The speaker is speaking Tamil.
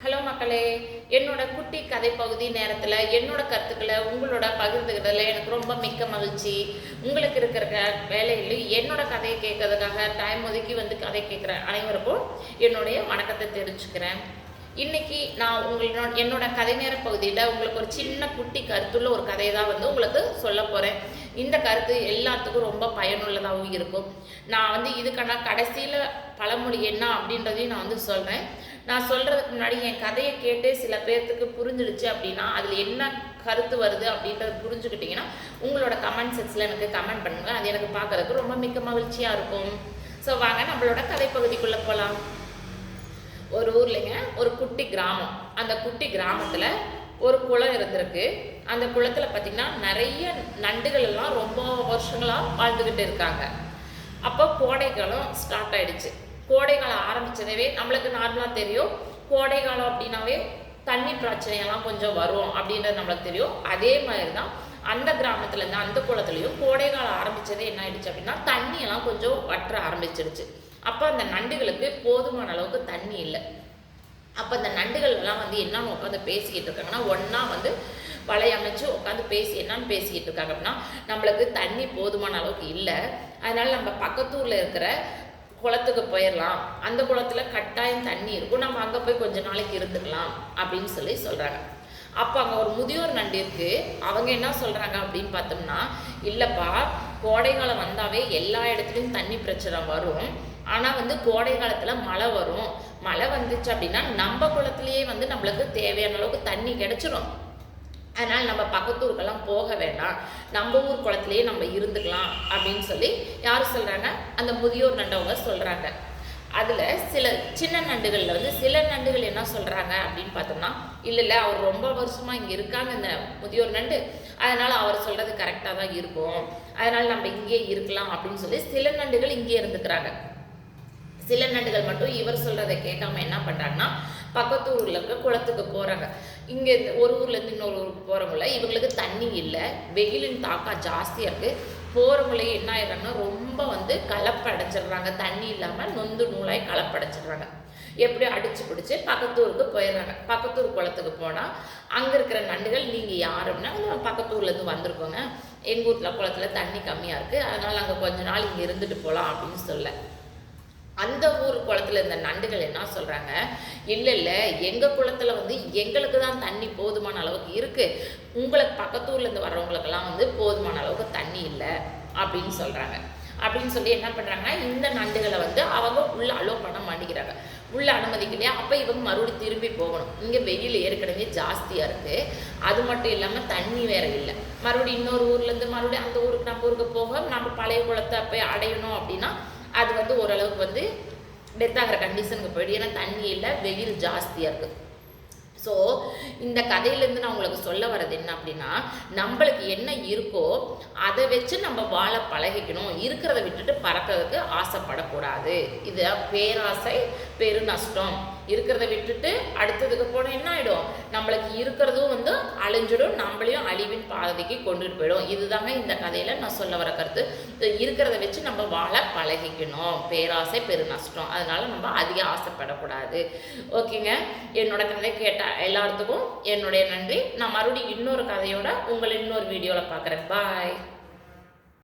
ஹலோ மக்களே என்னோட குட்டி கதை பகுதி நேரத்தில் என்னோட கருத்துக்களை உங்களோட பகிர்ந்துக்கிறதுல எனக்கு ரொம்ப மிக்க மகிழ்ச்சி. உங்களுக்கு இருக்கிற க- வேலையிலும் என்னோட கதையை கேட்கறதுக்காக டைம் ஒதுக்கி வந்து கதை கேட்குற அனைவருக்கும் என்னுடைய வணக்கத்தை தெரிஞ்சுக்கிறேன் இன்னைக்கு நான் உங்களோட என்னோட கதை நேர பகுதியில் உங்களுக்கு ஒரு சின்ன குட்டி கருத்துள்ள ஒரு கதையை தான் வந்து உங்களுக்கு சொல்ல போகிறேன் இந்த கருத்து எல்லாத்துக்கும் ரொம்ப பயனுள்ளதாகவும் இருக்கும். நான் வந்து இதுக்கான கடைசியில் பழமொழி என்ன அப்படின்றதையும் நான் வந்து சொல்கிறேன் நான் சொல்கிறதுக்கு முன்னாடி என் கதையை கேட்டு சில பேர்த்துக்கு புரிஞ்சிடுச்சு அப்படின்னா அதில் என்ன கருத்து வருது அப்படின்றத புரிஞ்சுக்கிட்டிங்கன்னா உங்களோட கமெண்ட் செக்ஸில் எனக்கு கமெண்ட் பண்ணுங்கள் அது எனக்கு பார்க்கறதுக்கு ரொம்ப மிக்க மகிழ்ச்சியாக இருக்கும். ஸோ வாங்க நம்மளோட கதைப்பகுதிக்குள்ளே போகலாம் ஒரு ஊர்லேங்க ஒரு குட்டி கிராமம். அந்த குட்டி கிராமத்தில் ஒரு குளம் இருந்திருக்கு. அந்த குளத்தில் பார்த்திங்கன்னா நிறைய நண்டுகள் எல்லாம் ரொம்ப வருஷங்களாக வாழ்ந்துக்கிட்டு இருக்காங்க. அப்போ கோடைக்காலம் ஸ்டார்ட் ஆயிடுச்சு. கோடைக்காலம் ஆரம்பிச்சதவே நம்மளுக்கு நார்மலாக தெரியும். கோடைக்காலம் அப்படின்னாவே தண்ணி பிரச்சனையெல்லாம் கொஞ்சம் வரும் அப்படின்றது நம்மளுக்கு தெரியும். அதே மாதிரி தான் அந்த கிராமத்துல இருந்து அந்த குளத்துலையும் கோடைக்காலம் ஆரம்பிச்சதே என்ன ஆயிடுச்சு அப்படின்னா தண்ணியெல்லாம் கொஞ்சம் வற்ற ஆரம்பிச்சிடுச்சு அப்போ அந்த நண்டுகளுக்கு போதுமான அளவுக்கு தண்ணி இல்லை. அப்போ அந்த நண்டுகள் எல்லாம் வந்து என்னன்னு உட்காந்து பேசிக்கிட்டு இருக்காங்கன்னா ஒன்றா வந்து வலை அமைச்சு உட்காந்து பேசி என்னன்னு பேசிக்கிட்டு இருக்காங்க அப்படின்னா நம்மளுக்கு தண்ணி போதுமான அளவுக்கு இல்லை. அதனால நம்ம பக்கத்தூரில் இருக்கிற குளத்துக்கு போயிடலாம் அந்த குளத்துல கட்டாயம் தண்ணி இருக்கும். நம்ம அங்கே போய் கொஞ்ச நாளைக்கு இருந்துக்கலாம் அப்படின்னு சொல்லி சொல்கிறாங்க அப்போ அங்கே ஒரு முதியோர் நண்டு இருக்கு. அவங்க என்ன சொல்கிறாங்க அப்படின்னு பார்த்தோம்னா இல்லைப்பா கோடை காலம் வந்தாவே எல்லா இடத்துலையும் தண்ணி பிரச்சனை வரும். ஆனால் வந்து கோடை காலத்தில் மழை வரும். மழை வந்துச்சு அப்படின்னா நம்ம குளத்துலேயே வந்து நம்மளுக்கு தேவையான அளவுக்கு தண்ணி கிடச்சிரும். அதனால் நம்ம போக வேண்டாம். நம்ம ஊர் குளத்துலேயே நம்ம இருந்துக்கலாம் அப்படின்னு சொல்லி யார் சொல்கிறாங்க அந்த முதியோர் நண்டவங்க சொல்கிறாங்க அதில் சில சின்ன நண்டுகளில் வந்து சில நண்டுகள் என்ன சொல்கிறாங்க அப்படின்னு பார்த்தோம்னா இல்லை இல்லை அவர் ரொம்ப வருஷமாக இங்கே இருக்காங்க இந்த முதியோர் நண்டு. அதனால் அவர் சொல்கிறது கரெக்டாக தான் இருக்கும். அதனால் நம்ம இங்கேயே இருக்கலாம் அப்படின்னு சொல்லி சில நண்டுகள் இங்கே இருந்துக்கிறாங்க. சில நண்டுகள் மட்டும் இவர் சொல்றதை கேட்காம என்ன பண்றாங்கன்னா பக்கத்து ஊர்ல இருக்க குளத்துக்கு போறாங்க. இங்க இந்த ஒரு ஊர்ல இருந்து இன்னொரு ஊருக்கு போறவங்கள இவங்களுக்கு தண்ணி இல்லை வெயிலின் தாக்கம் ஜாஸ்தியா இருக்கு. போறவங்களே என்ன ஆயிடுறாங்கன்னா ரொம்ப வந்து கலப்படைச்சிடுறாங்க தண்ணி இல்லாம நொந்து நூலாய் கலப்படைச்சிடுறாங்க எப்படி அடிச்சு பிடிச்சி பக்கத்தூருக்கு போயிடுறாங்க. பக்கத்தூர் குளத்துக்கு போனால் அங்கே இருக்கிற நண்டுகள் நீங்கள் யாருன்னா அப்படின்னா பக்கத்தூர்லேருந்து வந்திருக்கோங்க. எங்கள் ஊரில் குளத்துல தண்ணி கம்மியாக இருக்குது அதனால் அங்கே கொஞ்ச நாள் இங்கே இருந்துட்டு போகலாம் அப்படின்னு சொல்ல. அந்த ஊர் குளத்துல இருந்த நண்டுகள் என்ன சொல்கிறாங்க இல்லை இல்லை எங்கள் குளத்தில் வந்து எங்களுக்கு தான் தண்ணி போதுமான அளவுக்கு இருக்குது உங்களுக்கு பக்கத்து ஊர்லேருந்து வர்றவங்களுக்கெல்லாம் வந்து போதுமான அளவுக்கு தண்ணி இல்லை அப்படின்னு சொல்கிறாங்க அப்படின்னு சொல்லி என்ன பண்ணுறாங்கன்னா இந்த நண்டுகளை வந்து அவங்க உள்ள அலோ பண்ண மாட்டேங்கிறாங்க. உள்ள அனுமதிக்கலையா அப்போ இவங்க மறுபடியும் திரும்பி போகணும். இங்கே வெயில் ஏற்கனவே ஜாஸ்தியாக இருக்குது அது மட்டும் இல்லாமல் தண்ணி வேற இல்லை. மறுபடியும் இன்னொரு ஊர்லேருந்து மறுபடியும் அந்த ஊருக்கு நம்ம ஊருக்கு போக நம்ம பழைய குளத்தை போய் அடையணும் அப்படின்னா அது வந்து ஓரளவுக்கு வந்து டெத் ஆகிற கண்டிஷனுக்கு போயிடும் ஏன்னா தண்ணி இல்லை வெயில் ஜாஸ்தியாக இருக்குது ஸோ இந்த கதையிலேருந்து நான் உங்களுக்கு சொல்ல வர்றது என்ன அப்படின்னா நம்மளுக்கு என்ன இருக்கோ அதை வச்சு நம்ம வாழ பழகிக்கணும். இருக்கிறத விட்டுட்டு பறக்கிறதுக்கு ஆசைப்படக்கூடாது. இது பேராசை பெரு நஷ்டம் இருக்கிறத விட்டுட்டு அடுத்ததுக்கு போனால் என்ன ஆகிடும் நம்மளுக்கு இருக்கிறதும் வந்து அழிஞ்சிடும் நம்மளையும் அழிவின் பாதைக்கு கொண்டுட்டு போயிடும். இதுதாங்க இந்த கதையில் நான் சொல்ல வர கருத்து. இருக்கிறத வச்சு நம்ம வாழ பழகிக்கணும். பேராசை பெரு நஷ்டம் அதனால நம்ம அதிக ஆசைப்படக்கூடாது. ஓகேங்க? என்னோட கதை கேட்ட எல்லாத்துக்கும் என்னுடைய நன்றி. நான் மறுபடியும் இன்னொரு கதையோட உங்களை இன்னொரு வீடியோவில் பார்க்குறேன். பாய்